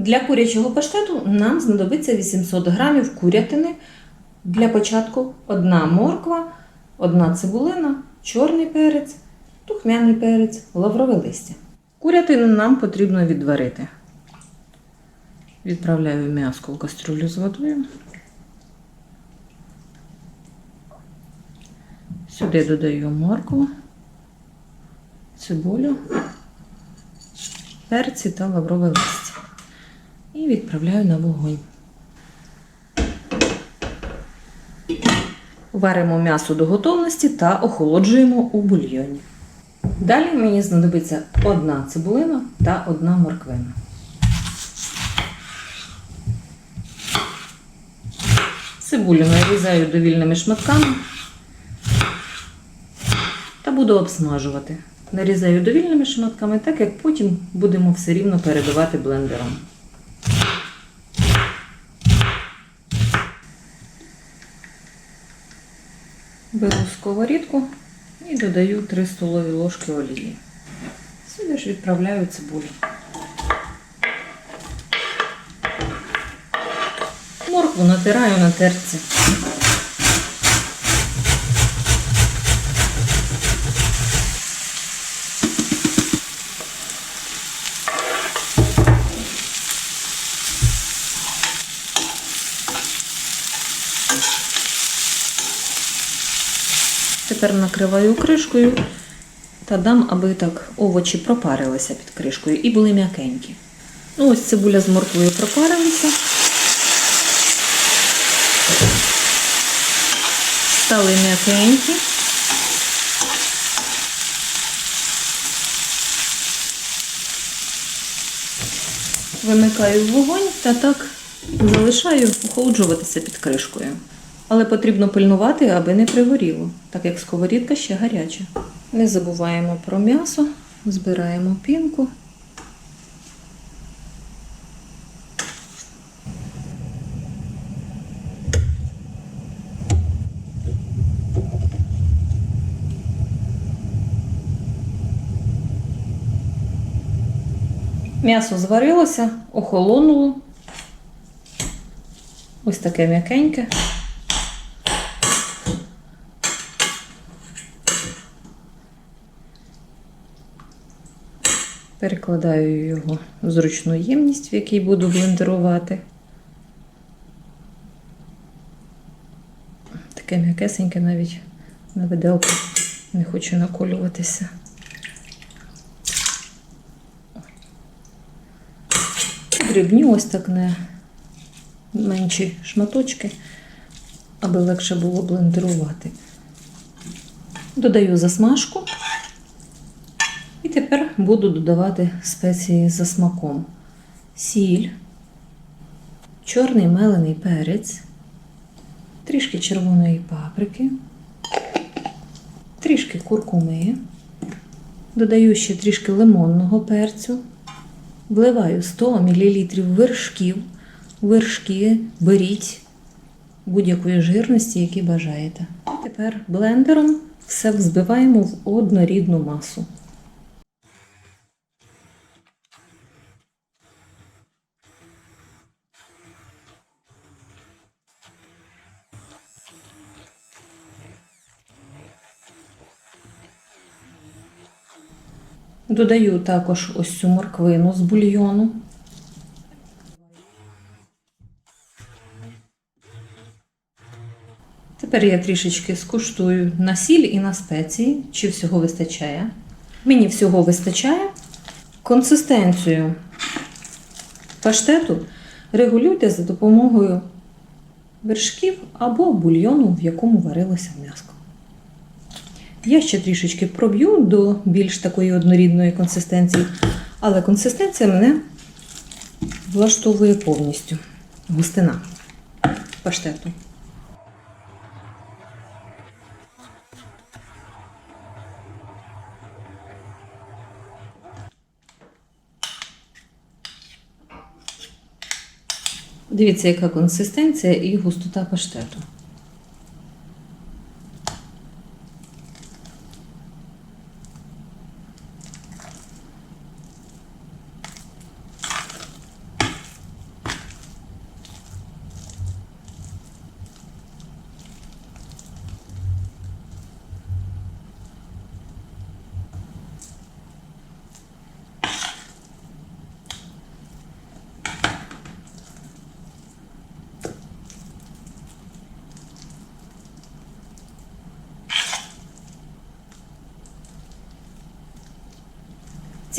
Для курячого паштету нам знадобиться 800 грамів курятини. Для початку одна морква, одна цибулина, чорний перець, тухмяний перець, лаврове листя. Курятину нам потрібно відварити. Відправляю м'яско в кастрюлю з водою. Сюди додаю моркву, цибулю, перці та лаврове листя. І відправляю на вогонь. Варимо м'ясо до готовності та охолоджуємо у бульйоні. Далі мені знадобиться одна цибулина та одна морквина. Цибулю нарізаю довільними шматками та буду обсмажувати. Нарізаю довільними шматками, так як потім будемо все рівно перебивати блендером. Беру сковорідку і додаю 3 столові ложки олії. Сюди ж відправляю цибулю. Моркву натираю на терці. Тепер накриваю кришкою та дам, аби так овочі пропарилися під кришкою і були м'якенькі. Ну, ось цибуля з морквою пропарилися. Стали м'якенькі. Вимикаю вогонь та так залишаю охолоджуватися під кришкою. Але потрібно пильнувати, аби не пригоріло, так як сковорідка ще гаряча. Не забуваємо про м'ясо, збираємо пінку. М'ясо зварилося, охолонуло. Ось таке м'якеньке. Перекладаю його в зручну ємність, в якій буду блендерувати. Таке м'якесеньке навіть на виделку не хочу наколюватися. Дрібні ось так не менші шматочки, аби легше було блендерувати. Додаю засмажку. Тепер буду додавати спеції за смаком: сіль, чорний мелений перець, трішки червоної паприки, трішки куркуми, додаю ще трішки лимонного перцю, вливаю 100 мл вершків. Вершки беріть будь-якої жирності, які бажаєте. Тепер блендером все взбиваємо в однорідну масу. Додаю також ось цю морквину з бульйону. Тепер я трішечки скуштую на сіль і на спеції, чи всього вистачає. Мені всього вистачає. Консистенцію паштету регулюйте за допомогою вершків або бульйону, в якому варилося м'яско. Я ще трішечки проб'ю до більш такої однорідної консистенції, але консистенція мене влаштовує повністю. Густина паштету. Дивіться, яка консистенція і густота паштету.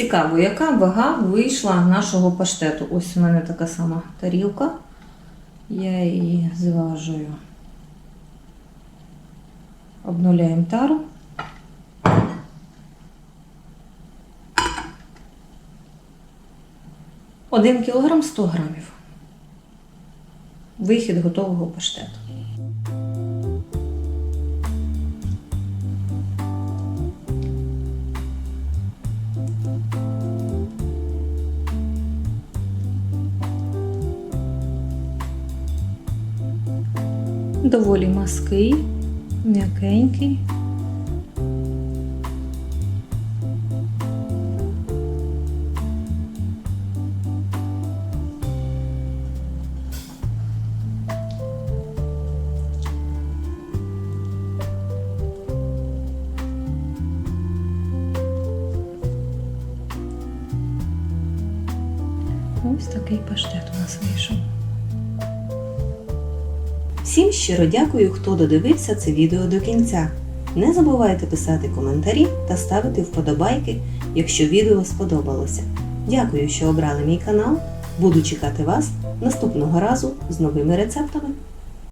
Цікаво, яка вага вийшла нашого паштету. Ось у мене така сама тарілка. Я її зважую. Обнуляємо тару. Один кілограм 100 грамів. Вихід готового паштету. Доволі маский, м'якенький. Ось такий паштет у нас вийшов. Всім щиро дякую, хто додивився це відео до кінця. Не забувайте писати коментарі та ставити вподобайки, якщо відео сподобалося. Дякую, що обрали мій канал. Буду чекати вас наступного разу з новими рецептами.